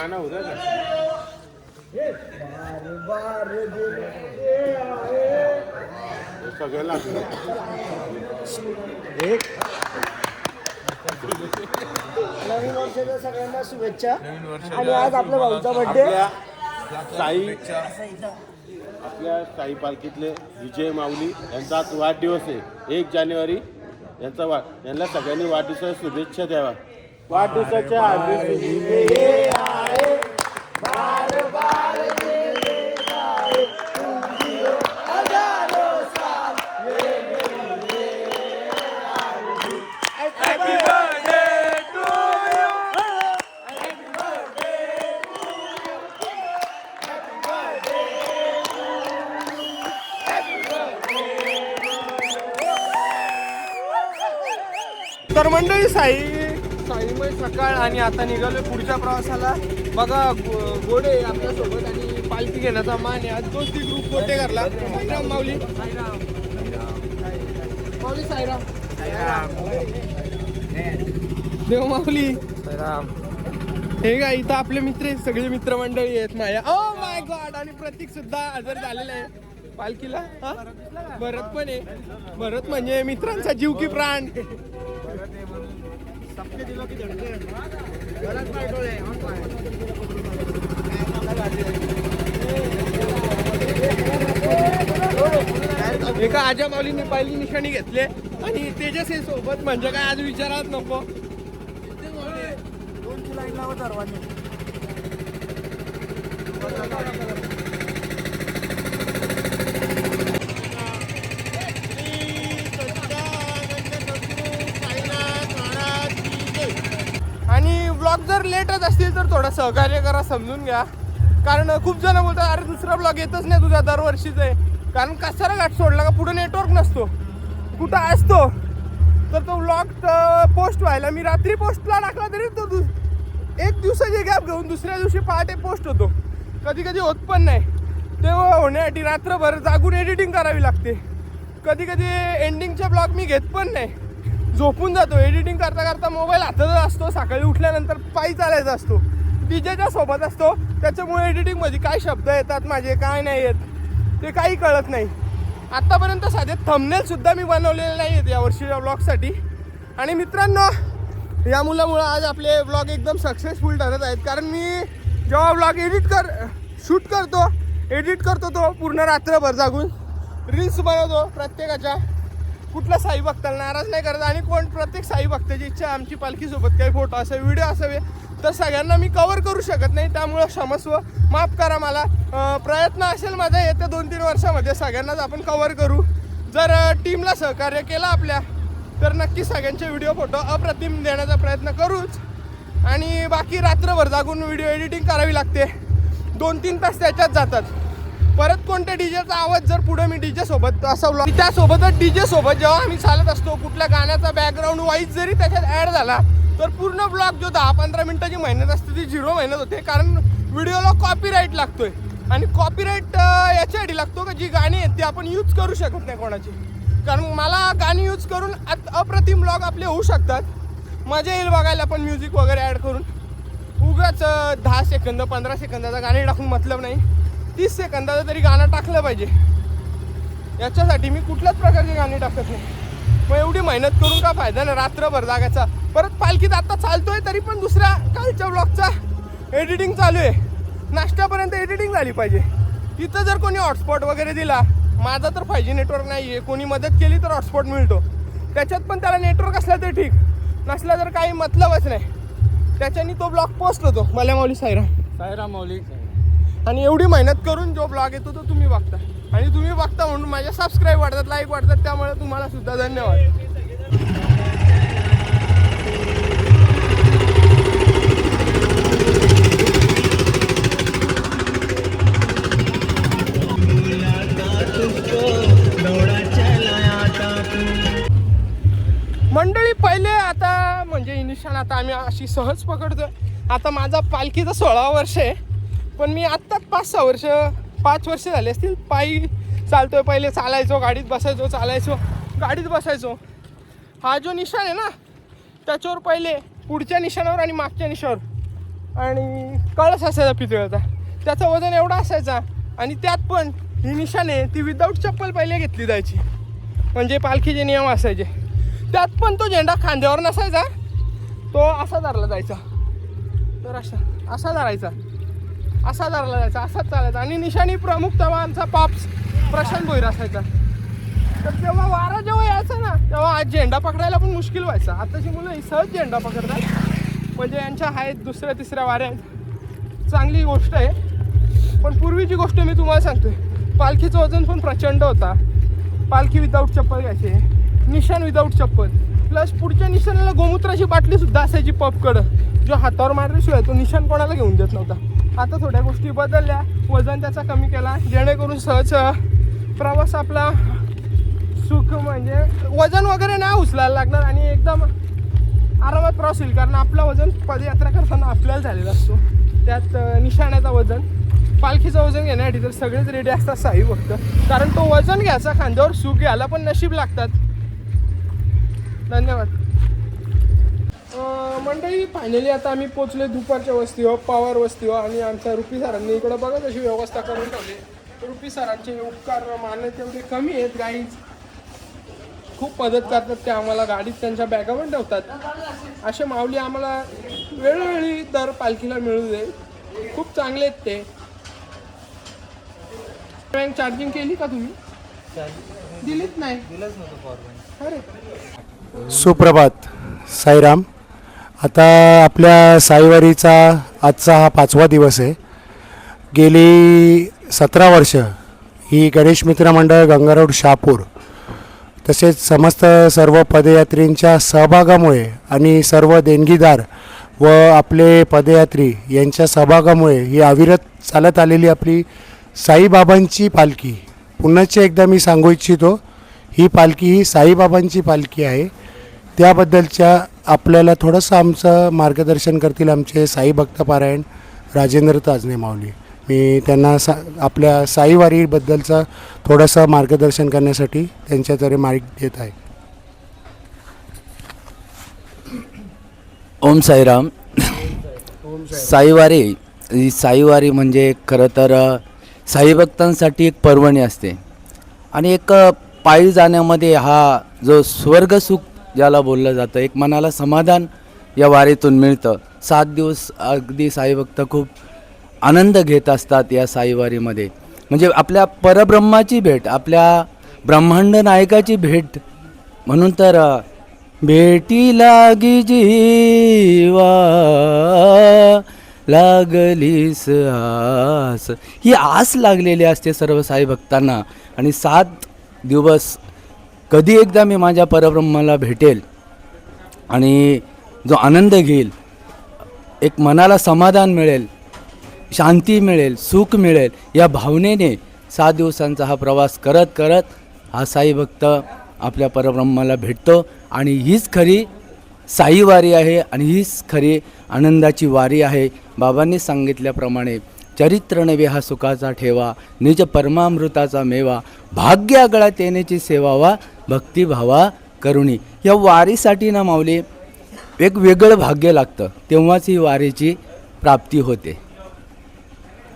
गाणं होतं का? सगळं लागलं एक. नवीन वर्षाच्या सगळ्यांना शुभेच्छा. आणि आज आपल्या भाऊचा बर्थडे आपल्या साई आपल्या साई पालखीतले विजय माऊली यांचा आज वाढदिवस आहे. एक जानेवारी यांचा वा यांना सगळ्यांनी वाढदिवसाच्या शुभेच्छा द्यावा वाढदिवसाच्या मंडळी साई. साईमय सकाळ आणि आता निघालोय पुढच्या प्रवासाला. बघा गोडे आपल्यासोबत आणि पालखी घेण्याचा मान आहे. आज दोन ती ग्रुप कोटे करला साईराम माऊली. माऊली साईराम. देव माऊली. हे का इथं आपले मित्र सगळे सगळे मित्रमंडळी आहेत माझ्या. ओ माय गॉड आणि प्रतीक सुद्धा हजर झालेला आहे. पालखीला? हा? भरत पण आहे. भरत म्हणजे मित्रांचा जीव की प्राण. एका आजा माऊलीने पहिली निशाणी घेतली. आणि तेजस हे सोबत म्हणजे काय आज विचारात नको. आणि ब्लॉग जर लेटच असतील तर थोडं सहकार्य करा समजून घ्या. कारण खूप जण बोलतात अरे दुसरा ब्लॉग येतच नाही तुझा दरवर्षीच आहे. कारण कसारा घाट सोडला का? पुढे नेटवर्क नसतो. कुठं असतो? तर तो ब्लॉग पोस्ट व्हायला. मी रात्री पोस्टला टाकला तरी तो दु- एक दिवसाची गॅप घेऊन दुसऱ्या दिवशी पहाटे पोस्ट होतो. कधी कधी होत पण नाही. तेव्हा होण्यासाठी रात्रभर जागून एडिटिंग करावी लागते. कधी कधी एंडिंगचे ब्लॉग मी घेत पण नाही. झोपून जातो. एडिटिंग करता करता मोबाईल हातातच असतो. सकाळी उठल्यानंतर पायी चालायचा असतो. डीजेच्या सोबत असतो. त्याच्यामुळे एडिटिंगमध्ये काय शब्द येतात माझे काय नाही येत ते काही कळत नाही. आत्तापर्यंत साधे थंबनेलसुद्धा मी बनवलेले नाही आहेत यावर्षीच्या ब्लॉगसाठी आणि मित्रांनो या मुलामुळं आज आपले ब्लॉग एकदम सक्सेसफुल ठरत आहेत. कारण मी जेव्हा ब्लॉग एडिट कर शूट करतो एडिट करतो तो पूर्ण रात्रभर जागून. रील्स बनवतो प्रत्येकाच्या. कुठला साई भक्ताला नाराज नाही करत आणि कोण प्रत्येक साई भक्ताची इच्छा आमची पालखीसोबत काही फोटो असावे व्हिडिओ असावे तर सगळ्यांना मी कवर करू शकत नाही. त्यामुळं क्षमस्व माफ करा मला. प्रयत्न असेल माझा येत्या दोन तीन वर्षामध्ये सगळ्यांनाच आपण कवर करू. जर टीमला सहकार्य केलं आपल्या तर नक्की सगळ्यांचे व्हिडिओ फोटो अप्रतिम देण्याचा प्रयत्न करूच. आणि बाकी रात्रभर जागून व्हिडिओ एडिटिंग करावी लागते. दोन तीन तास त्याच्यात जातात. परत कोणत्या डीजेचा आवाज जर पुढे मी डीजे सोबत असवला? त्यासोबतच डीजे सोबत जेव्हा आम्ही चालत असतो कुठल्या गाण्याचा बॅकग्राऊंड वाईज जरी त्याच्यात ॲड झाला तर पूर्ण ब्लॉग जो दहा पंधरा मिनिटाची मेहनत असते ती झिरो मेहनत होते. कारण व्हिडिओला कॉपीराईट लागतोय. आणि कॉपीराईट याच्यासाठी लागतो का? जी गाणी आहेत ती आपण यूज करू शकत नाही कोणाची. कारण मला गाणी यूज करून अप्रतिम ब्लॉग आपले होऊ शकतात. मजा येईल बघायला पण म्युझिक वगैरे ॲड करून. उगाच दहा सेकंद पंधरा सेकंदाचा गाणी टाकून मतलब नाही. तीस सेकंदाचं तरी गाणं टाकलं पाहिजे. याच्यासाठी मी कुठल्याच प्रकारची गाणी टाकत नाही. मग एवढी मेहनत करून का फायदा नाही? रात्रभर जागायचा. परत पालखीत आत्ता चालतोय तरी पण दुसऱ्या कालच्या ब्लॉगचा एडिटिंग चालू आहे. नाश्त्यापर्यंत एडिटिंग झाली पाहिजे. तिथं जर कोणी हॉटस्पॉट वगैरे दिला माझा तर फाय जी नेटवर्क नाही आहे कोणी मदत केली तर हॉटस्पॉट मिळतो. त्याच्यात पण त्याला नेटवर्क असलं तर ठीक. नसला तर काही मतलबच नाही. त्याच्यानी तो ब्लॉग पोस्ट होतो. मला माऊली सायरा. सायरा माऊली. आणि एवढी मेहनत करून जो ब्लॉग येतो तो तुम्ही बघता. आणि तुम्ही बघता म्हणून माझ्या सबस्क्राईब वाढतात लाईक वाढतात त्यामुळे तुम्हाला सुद्धा धन्यवाद. मंडळी पहिले आता म्हणजे इनिशियल आता आम्ही अशी सहज पकडतोय. आता माझा पालखीचा सोळा वर्ष आहे. पण मी आत्ताच पाच सहा वर्ष पाच वर्ष झाले असतील. पायी चालतोय पहिले चालायचो गाडीत बसायचो चालायचो गाडीत बसायचो. हा जो निशाण आहे ना त्याच्यावर पहिले पुढच्या निशाणावर आणि मागच्या निशावर आणि कळस असायचा पितळाचा. त्याचं वजन एवढा असायचा आणि त्यात पण ही निशाणे ती विदाऊट चप्पल पहिले घेतली जायची. म्हणजे पालखीचे नियम असायचे. त्यात पण तो झेंडा खांद्यावर नसायचा तो असा धरला जायचा. तर असा असा धरायचा. असा धरला जायचा असाच चालायचा. आणि निशाणी प्रमुख तेव्हा आमचा पाप्स प्रशांत भोईर असायचा. तर तेव्हा वारा जेव्हा यायचा ना तेव्हा आज झेंडा पकडायला पण मुश्किल व्हायचा. आताची मुलं ही सहज झेंडा पकडतात. म्हणजे यांच्या आहेत दुसऱ्या तिसऱ्या वाऱ्या आहेत चांगली गोष्ट आहे. पण पूर्वीची गोष्ट मी तुम्हाला सांगतोय. पालखीचं वजन पण प्रचंड होता. पालखी विदाऊट चप्पल घ्यायचे. निशाण विदाऊट चप्पल. प्लस पुढच्या निशाणाला गोमूत्राची बाटली सुद्धा असायची पपकडं जो हातावर मारल्याशिवाय तो निशाण कोणाला घेऊन देत नव्हता. आता थोड्या गोष्टी बदलल्या. वजन त्याचा कमी केला. जेणेकरून सहज प्रवास आपला सुख म्हणजे वजन वगैरे नाही उचलायला लागणार आणि एकदम आरामात प्रवास होईल. कारण आपलं वजन पदयात्रा करताना आपल्याला झालेला असतो. त्यात निशाण्याचा वजन पालखीचं वजन घेण्यासाठी तर सगळेच रेडी असतात साई भक्त. कारण तो वजन घ्यायचा खांद्यावर सुख घ्यायला पण नशीब लागतात. धन्यवाद. मंडळी फायनली आता आम्ही पोचले दुपारच्या वस्तीवर पवार वस्तीवर आणि आमच्या रुपी सरांनी. इकडं बघा कशी व्यवस्था करून ठेवली. रुपी सरांचे उपकार मानले तेवढे कमी आहेत गाईज खूप मदत करतात ते आम्हाला. गाडीत त्यांच्या बॅगा पण ठेवतात. असे माऊली आम्हाला वेळोवेळी दर पालखीला मिळू दे. खूप चांगले आहेत ते. बँक चार्जिंग केली का तुम्ही? दिलीच नाही. अरे. सुप्रभात साईराम. आता आपल्या साईवारीचा आजचा हा पाचवा दिवस आहे. गेली सतरा वर्ष ही गणेश मित्र मंडळ गंगारोड शहापूर तसेच समस्त सर्व पदयात्रींच्या सहभागामुळे आणि सर्व देणगीदार व आपले पदयात्री यांच्या सहभागामुळे ही अविरत चालत आलेली आपली साईबाबांची पालखी. पुन्हाच एकदा मी सांगू इच्छितो ही पालखी ही साईबाबांची पालखी आहे. त्याबद्दलच्या आपल्याला थोडंसं आमचं मार्गदर्शन करतील आमचे साई भक्तपारायण राजेंद्र ताजने माऊली. मी त्यांना सा आपल्या साईवारीबद्दलचं थोडंसं मार्गदर्शन करण्यासाठी त्यांच्याद्वारे मार्ग देत आहे. ओम साईराम. साईवारी ही साईवारी म्हणजे खरं तर साईभक्तांसाठी एक पर्वणी असते. आणि एक पायी जाण्यामध्ये हा जो स्वर्गसुख ज्याला बोललं जातं एक मनाला समाधान या वारीतून मिळतं. सात दिवस अगदी साईभक्त खूप आनंद घेत असतात या साईवारीमध्ये म्हणजे आपल्या परब्रह्माची भेट आपल्या ब्रह्मांड नायकाची भेट. म्हणून तर भेटी लागी जीवा लागलीस आस. ही आस लागलेली असते सर्व साई भक्तांना. आणि सात दिवस कधी एकदा मी माझ्या परब्रह्माला भेटेल आणि जो आनंद घेईल एक मनाला समाधान मिळेल शांती मिळेल सुख मिळेल या भावनेने सात दिवसांचा हा प्रवास करत करत हा साई भक्त आपल्या परब्रह्माला भेटतो. आणि हीच खरी साई वारी आहे आणि हीच खरी आनंदाची वारी आहे. बाबांनी सांगितल्याप्रमाणे चरित्र नवे हा सुखाचा ठेवा निज परमामृताचा मेवा भाग्य सेवा वा भक्तिभावा करुणी. या वारीसाठी ना माऊली एक वेगळं भाग्य लागतं. तेव्हाच ही वारीची प्राप्ती होते.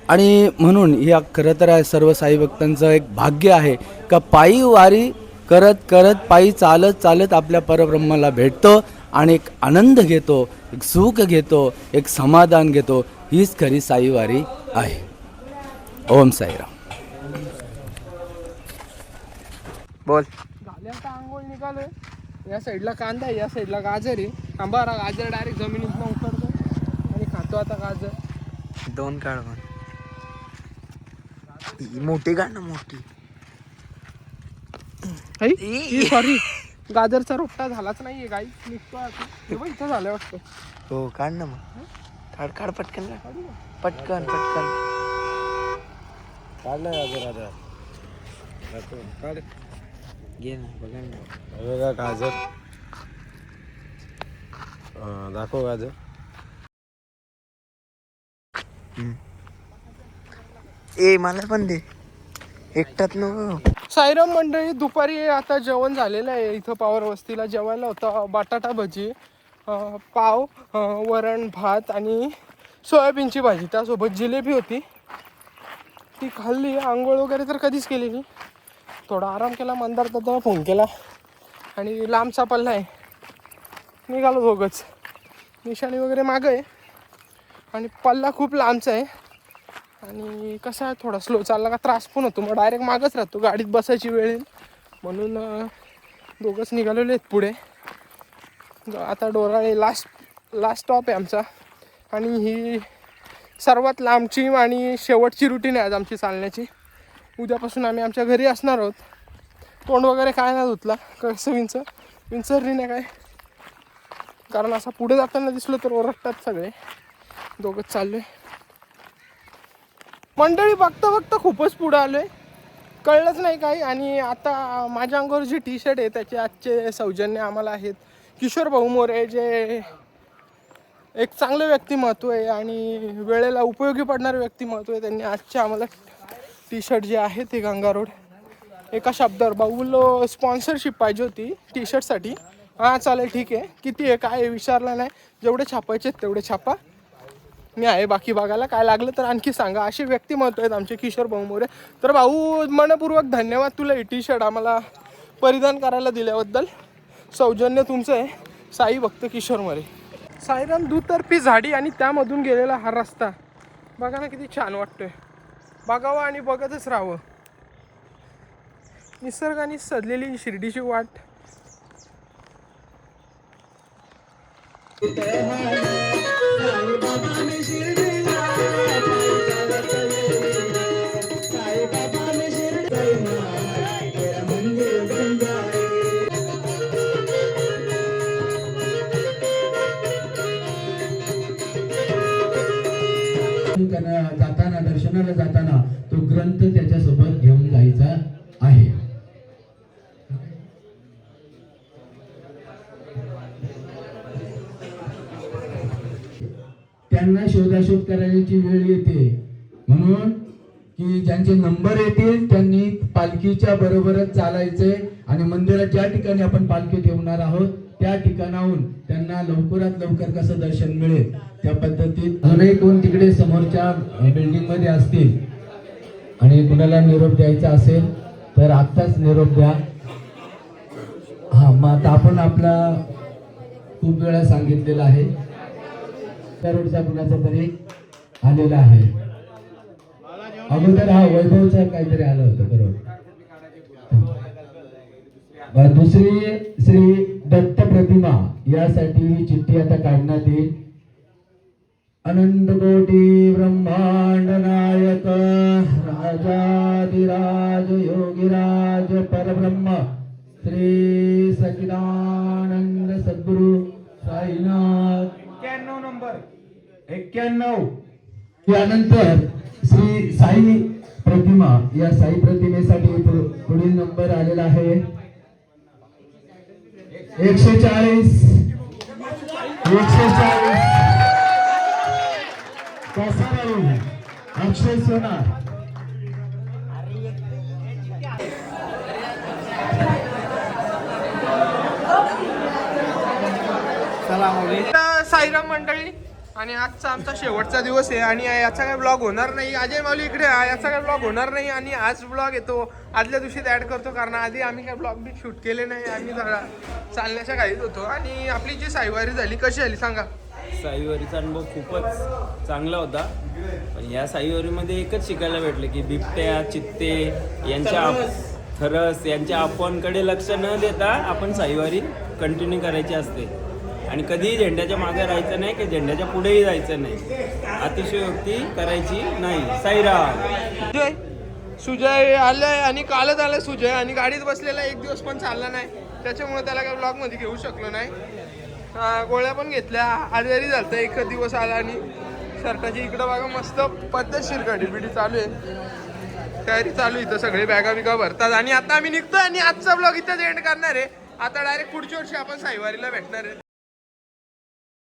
आणि म्हणून या खरं तर सर्व साई भक्तांचं एक भाग्य आहे का पायी वारी करत करत पायी चालत चालत आपल्या परब्रह्माला भेटतो आणि एक आनंद घेतो एक सुख घेतो एक समाधान घेतो. हीच खरी साईवारी आहे. ओम साईराम. बोल. आता आंघोळ निघालोय. या साईडला कांदा आहे या साईडला गाजर आहे. आंबारा गाजर डायरेक्ट जमिनीत उतरतो आणि खातो आता गाजर. दोन ती मोठी काढ ना मोठी. सॉरी गाजरचा रोपटा झालाच नाहीये गाई. निघतो आता. हे इथं झालं वाटतं. हो काढ ना मग. काढ काढ पटकन काढ. पटकन पटकन. काढ नाही गाजर आता. काढ. घे ना बघा ना. बघा गाजर. दाखव गाजर. ए मला पण दे. एकटात नको. साईराम मंडळी दुपारी आता जेवण झालेलं आहे इथं पावर वस्तीला. जेवायला होतं बटाटा भजी अं, पाव अं, वरण भात आणि सोयाबीनची भाजी. त्यासोबत जिलेबी होती. ती खाल्ली. आंघोळ वगैरे तर कधीच केली नाही. थोडा आराम केला मंदार दादा फोन केला आणि लांबचा पल्ला आहे. निघालो दोघंच. निशाणी वगैरे मागं आहे. आणि पल्ला खूप लांबचा आहे. आणि कसा आहे थोडा स्लो चालला का त्रास पण होतो. मग डायरेक्ट मागच राहतो गाडीत बसायची वेळ येईल. म्हणून दोघंच निघालेले आहेत पुढे. आता डोराळे लास्ट लास्ट स्टॉप आहे आमचा. आणि ही सर्वात लांबची आणि शेवटची रुटीन आहे आज आमची चालण्याची. उद्यापासून आम्ही आमच्या घरी असणार आहोत. तोंड वगैरे काय नाही धुतला. कसं विंच विंचरली नाही काय? कारण असा पुढे जाताना दिसलं तर ओरडतात सगळे. दोघंच चाललोय. मंडळी बघता बघता खूपच पुढं आलोय. कळलंच नाही काही. आणि आता माझ्या अंगावर जे टी शर्ट आहे त्याचे आजचे सौजन्य आम्हाला आहेत. किशोर भाऊ मोरे जे एक चांगलं व्यक्तिमत्व आहे आणि वेळेला उपयोगी पडणारं व्यक्तिमत्व आहे त्यांनी आजचे आम्हाला टी शर्ट जे आहे ते गंगा रोड. एका शब्दावर भाऊलो स्पॉन्सरशिप पाहिजे होती टी शर्टसाठी हां चालेल ठीक आहे. किती आहे काय आहे विचारलं नाही. जेवढे छापायचे आहेत तेवढे छापा. मी आहे बाकी बघायला. काय लागलं तर आणखी सांगा. असे व्यक्तिमत्व आहेत आमचे किशोर भाऊ मोरे. तर भाऊ मनपूर्वक धन्यवाद तुला ही टी शर्ट आम्हाला परिधान करायला दिल्याबद्दल. सौजन्य तुमचं आहे. साई भक्त किशोर मोरे. साईराम दुतर्फी झाडी आणि त्यामधून गेलेला हा रस्ता. बघा ना किती छान वाटतोय. बघावं आणि बघतच राहावं. निसर्गाने सजलेली शिर्डीची वाट. त्यांना दर्शनाला जाताना तो ग्रंथ त्याच्यासोबत घेऊन जायचा आहे. त्यांना शोधाशोध करायची वेळ येते. म्हणून की ज्यांचे नंबर येतील त्यांनी पालखीच्या बरोबरच चालायचंय. आणि मंदिरात ज्या ठिकाणी आपण पालखी ठेवणार आहोत त्या ठिकाणाहून त्यांना लवकरात लवकर कसं दर्शन मिळेल त्या पद्धतीत अजूनही कोण तिकडे समोरच्या बिल्डिंगमध्ये असतील. आणि कुणाला निरोप द्यायचा असेल तर आत्ताच निरोप द्या. हा मग आता आपण आपला खूप वेळा सांगितलेला आहे. त्या कुणाचा तरी आलेला आहे. अगोदर हा वैभवचा काहीतरी आलं होतं बरोबर. दुसरी श्री दत्त प्रतिमा यासाठी ही चिठ्ठी आता काढण्यात येईल. अनंत कोटी ब्रह्मांड नायक राजाधिराज योगिराज परब्रह्म श्री सचिदानंद सद्गुरु साईनाथ. एक्क्याण्णव नंबर. एक्क्याण्णव यानंतर श्री साई प्रतिमा या साई प्रतिमेसाठी पुढील नंबर आलेला आहे. एकशे चाळीस एकशे चाळीस कसाराळू अक्षय तर साईराम मंडळी आणि आजचा आमचा शेवटचा दिवस आहे आणि याचा काय ब्लॉग होणार नाही. अजय माऊली इकडे आहे. याचा काय ब्लॉग होणार नाही आणि आज ब्लॉग येतो. आदल्या दिवशीच ऍड करतो कारण आधी आम्ही काय ब्लॉग बी शूट केले नाही. आम्ही जरा चालण्याच्या घाईत होतो. आणि आपली जी साईवारी झाली कशी झाली सांगा. साईवारीचा अनुभव खूपच चांगला होता. पण या साईवारीमध्ये एकच शिकायला भेटलं की बिबट्या चित्ते यांच्या खरस यांच्या अफवांकडे लक्ष न देता आपण साईवारी कंटिन्यू करायची असते. आणि कधीही झेंड्याच्या मागे राहायचं नाही की झेंड्याच्या पुढेही जायचं नाही. अतिशयोक्ती करायची नाही. साईराम सुजय सुजय आलाय आणि कालच आलाय सुजय आणि गाडीत बसलेला एक दिवस पण चालला नाही. त्याच्यामुळे त्याला काय ब्लॉगमध्ये घेऊ शकलो नाही. अं, गोळ्या पण घेतल्या. आजारी झालता एक दिवस आला आणि शर्टाची इकडं बघा मस्त पद्धतशीर गाडी बिडी चालू आहे. तयारी चालू आहे इथं. सगळे बॅगा बिगा भरतात. आणि आता आम्ही निघतोय आणि आजचा ब्लॉग इथंच एंड करणार आहे. आता डायरेक्ट पुढच्या वर्षी आपण साईवारीला भेटणार आहे.